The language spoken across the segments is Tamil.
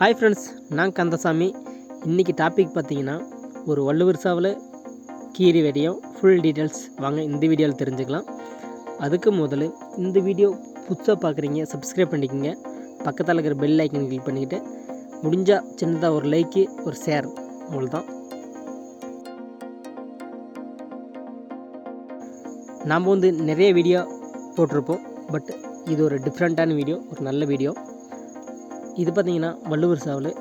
ஹாய் ஃப்ரெண்ட்ஸ் நான் கந்தசாமி. இன்றைக்கி டாபிக் பார்த்தீங்கன்னா ஒரு வள்ளுவர் சாவில் கீரி வெடியும் ஃபுல் டீட்டெயில்ஸ் வாங்க இந்த வீடியோவில் தெரிஞ்சுக்கலாம். அதுக்கு முதல்ல இந்த வீடியோ புதுசாக பார்க்குறீங்க சப்ஸ்கிரைப் பண்ணிக்கோங்க. பக்கத்தில் இருக்கிற பெல் ஐக்கன் கிளிக் பண்ணிக்கிட்டு முடிஞ்சால் சின்னதாக ஒரு லைக்கு ஒரு ஷேர் அவ்வளோதான் நாம் வந்து நிறைய வீடியோ போட்டிருப்போம். பட் இது ஒரு டிஃப்ரெண்ட்டான வீடியோ ஒரு நல்ல வீடியோ இது பார்த்தீங்கன்னா வள்ளுவர் சாவல்.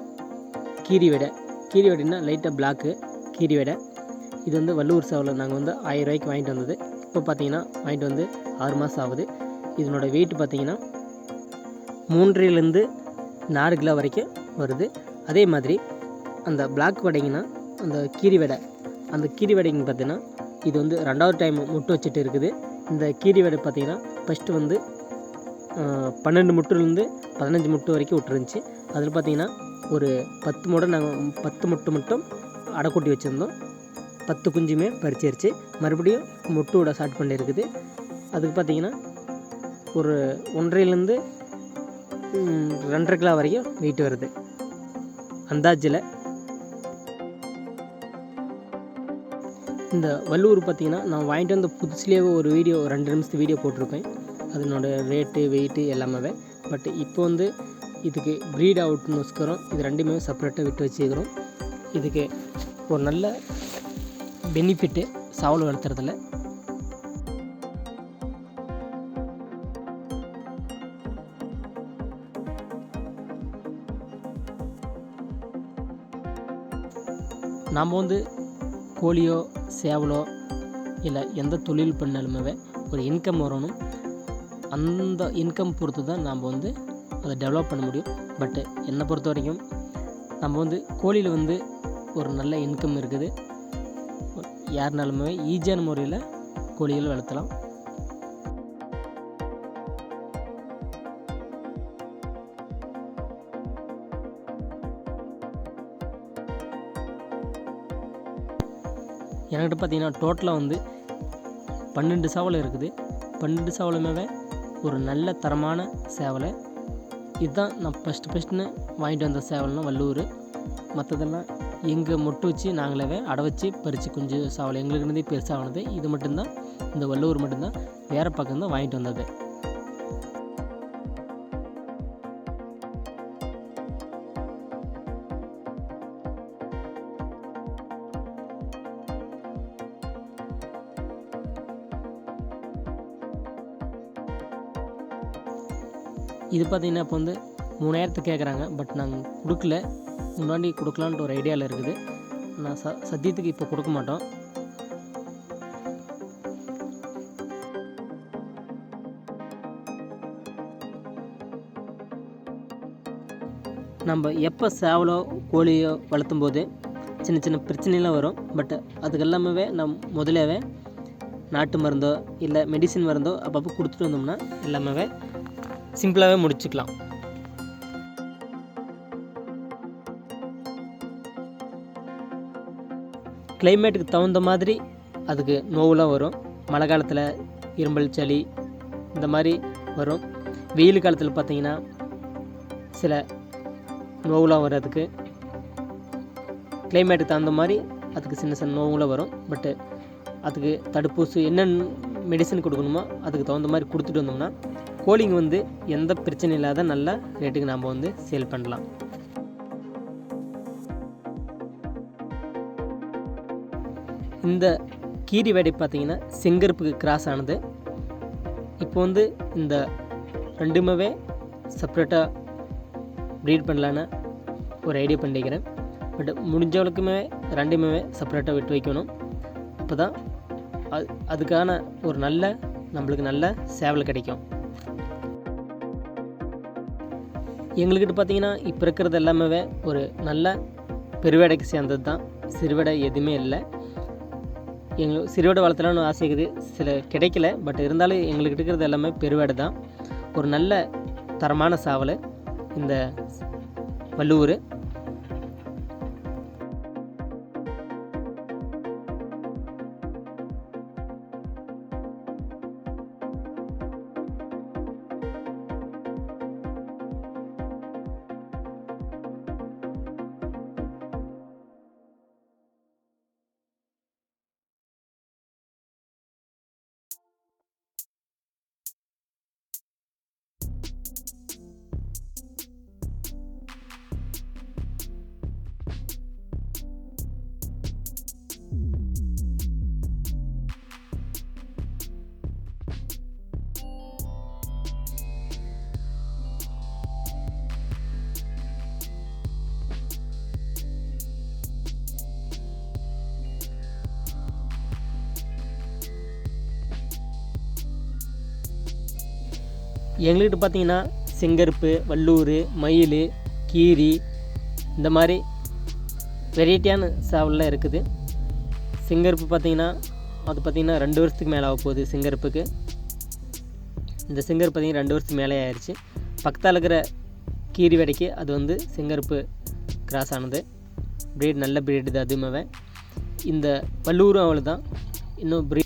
கீரி வெடை. கீரி வெடைன்னா லைட்டாக பிளாக்கு கீரி வெடை. இது வந்து வள்ளுவர் சாவில். நாங்கள் வந்து ஆயிரம் ரூபாய்க்கு வாங்கிட்டு வந்தது. இப்போ பார்த்தீங்கன்னா வாங்கிட்டு வந்து ஆறு மாதம் ஆகுது. இதனோட வெயிட் பார்த்தீங்கன்னா மூன்றிலேருந்து நாலு கிலோ வரைக்கும் வருது. அதே மாதிரி அந்த பிளாக் வடைங்கன்னா அந்த கீரி வெடை. அந்த கீரி வெடைங்க பார்த்தீங்கன்னா இது வந்து ரெண்டாவது டைம் முட்டை வச்சுட்டு இருக்குது. இந்த கீரி வெடை பார்த்திங்கன்னா ஃபஸ்ட்டு வந்து பன்னெண்டு முட்டுலேருந்து பதினஞ்சு முட்டு வரைக்கும் விட்டுருந்துச்சு. அதில் பார்த்திங்கன்னா ஒரு பத்து மூடை நாங்கள் பத்து முட்டு மட்டும் அடைக்குட்டி வச்சுருந்தோம். பத்து குஞ்சுமே பறிச்சிருச்சு. மறுபடியும் முட்டை விட ஸ்டார்ட் பண்ணியிருக்குது. அதுக்கு பார்த்தீங்கன்னா ஒரு ஒன்றரைலேருந்து ரெண்டரை கிலோ வரைக்கும் வெயிட் வருது. அந்தாஜில் இந்த வல்லூர் பார்த்தீங்கன்னா நான் வாங்கிட்டு வந்த புதுசுலேயே ஒரு வீடியோ ரெண்டு நிமிஷத்து வீடியோ போட்டிருப்பேன். அதனோட ரேட்டு வெயிட்டு எல்லாமே. பட் இப்போ வந்து இதுக்கு ப்ரீட் அவுட்னு வச்சுக்கிறோம். இது ரெண்டுமே செப்பரேட்டாக விட்டு வச்சுக்கிறோம். இதுக்கு ஒரு நல்ல பெனிஃபிட்டு சாவல் வளர்த்துறதுல. நாம் வந்து கோழியோ சேவலோ இல்லை எந்த தொழில் பண்ணாலுமே ஒரு இன்கம் வரணும். அந்த இன்கம் பொறுத்து தான் நாம் வந்து அதை டெவலப் பண்ண முடியும். பட்டு என்னை பொறுத்த வரைக்கும் நம்ம வந்து கோழியில் வந்து ஒரு நல்ல இன்கம் இருக்குது. யாருனாலுமே ஈஸியான முறையில் கோழிகள் வளர்த்தலாம். என்கிட்ட பார்த்தீங்கன்னா டோட்டலாக வந்து பன்னெண்டு சேவலை இருக்குது. பன்னெண்டு சேவலுமே ஒரு நல்ல தரமான சேவலை. இதுதான் நான் ஃபஸ்ட்டு ஃபஸ்ட்டுன்னு வாங்கிட்டு வந்த சேவல்னா வல்லூர் மற்றதெல்லாம் எங்கள் மொட்டு வச்சு நாங்களாவே அடை வச்சு பறித்து கொஞ்சம் சாவலை எங்களுக்கு இருந்தே பெருசாகினது இது மட்டும்தான் இந்த வல்லூர் மட்டும்தான் வேறு பக்கம் தான் வாங்கிட்டு வந்தது. இது பார்த்தீங்கன்னா இப்போ வந்து மூணாயிரத்துக்கு கேட்குறாங்க பட் நாங்கள் கொடுக்கல. முன்னாடி கொடுக்கலான்ட்டு ஒரு ஐடியாவில் இருக்குது. நான் ச சத்தியத்துக்கு இப்போ கொடுக்க மாட்டோம். நம்ம எப்போ சேவலோ கோழியோ வளர்த்தும் போது சின்ன சின்ன பிரச்சனைலாம் வரும். பட் அதுக்கு எல்லாமே நம் முதலாவே நாட்டு மருந்தோ இல்லை மெடிசின் மருந்தோ அப்பப்போ கொடுத்துட்டு வந்தோம்னா எல்லாமே சிம்பிளாகவே முடிச்சுக்கலாம். கிளைமேட்டுக்கு தகுந்த மாதிரி அதுக்கு நோவுலாம் வரும். மழை காலத்தில் இரும்பல் சளி இந்த மாதிரி வரும். வெயில் காலத்தில் பார்த்தீங்கன்னா சில நோவுலாம் வர்றதுக்கு கிளைமேட்டுக்கு தகுந்த மாதிரி அதுக்கு சின்ன சின்ன நோவுலாம் வரும். பட்டு அதுக்கு தடுப்பூசி என்னென்ன மெடிசன் கொடுக்கணுமோ அதுக்கு தகுந்த மாதிரி கொடுத்துட்டு வந்தோம்னா கோழிங்க வந்து எந்த பிரச்சனை இல்லாத நல்ல ரேட்டுக்கு நாம் வந்து சேல் பண்ணலாம். இந்த கீரி வேடை பார்த்தீங்கன்னா செங்கருப்புக்கு கிராஸ் ஆனது. இப்போ வந்து இந்த ரெண்டுமே செப்ரேட்டாக ப்ரீட் பண்ணலான்னு ஒரு ஐடியா பண்ணிக்கிறேன். பட் முடிஞ்சவளுக்குமே ரெண்டுமே செப்பரேட்டாக விட்டு வைக்கணும். அப்போ தான் அது அதுக்கான ஒரு நல்ல நம்மளுக்கு நல்ல சேவல் கிடைக்கும். எங்கள்கிட்ட பார்த்தீங்கன்னா இப்போ இருக்கிறது எல்லாமே ஒரு நல்ல பெருவேடைக்கு சேர்ந்தது தான். சிறுவேடை எதுவுமே இல்லை. எங்கள் சிறுவேடை வளர்த்தலாம்னு ஆசை இருக்குது. சில கிடைக்கல. பட் இருந்தாலும் எங்களுக்கு இருக்கிறது எல்லாமே பெருவேடை தான். ஒரு நல்ல தரமான சாவல் இந்த வல்லூர் எங்கள்கிட்ட பார்த்தீங்கன்னா செங்கருப்பு வல்லூர் மயில் கீரி இந்த மாதிரி வெரைட்டியான சேவல்லாம் இருக்குது. செங்கருப்பு பார்த்தீங்கன்னா அது பார்த்தீங்கன்னா ரெண்டு வருஷத்துக்கு மேலே ஆக போகுது செங்கருப்புக்கு. இந்த செங்கருப்பு பார்த்தீங்கன்னா ரெண்டு வருஷத்துக்கு மேலே ஆயிடுச்சு. பக்கத்தில் இருக்கிற கீரி வெடைக்கு அது வந்து செங்கருப்பு கிராஸ் ஆனது. ப்ரீட் நல்ல ப்ரீடு தான் அதுவுமே இந்த வல்லூரும் அவ்வளோ தான். இன்னும் ப்ரீட்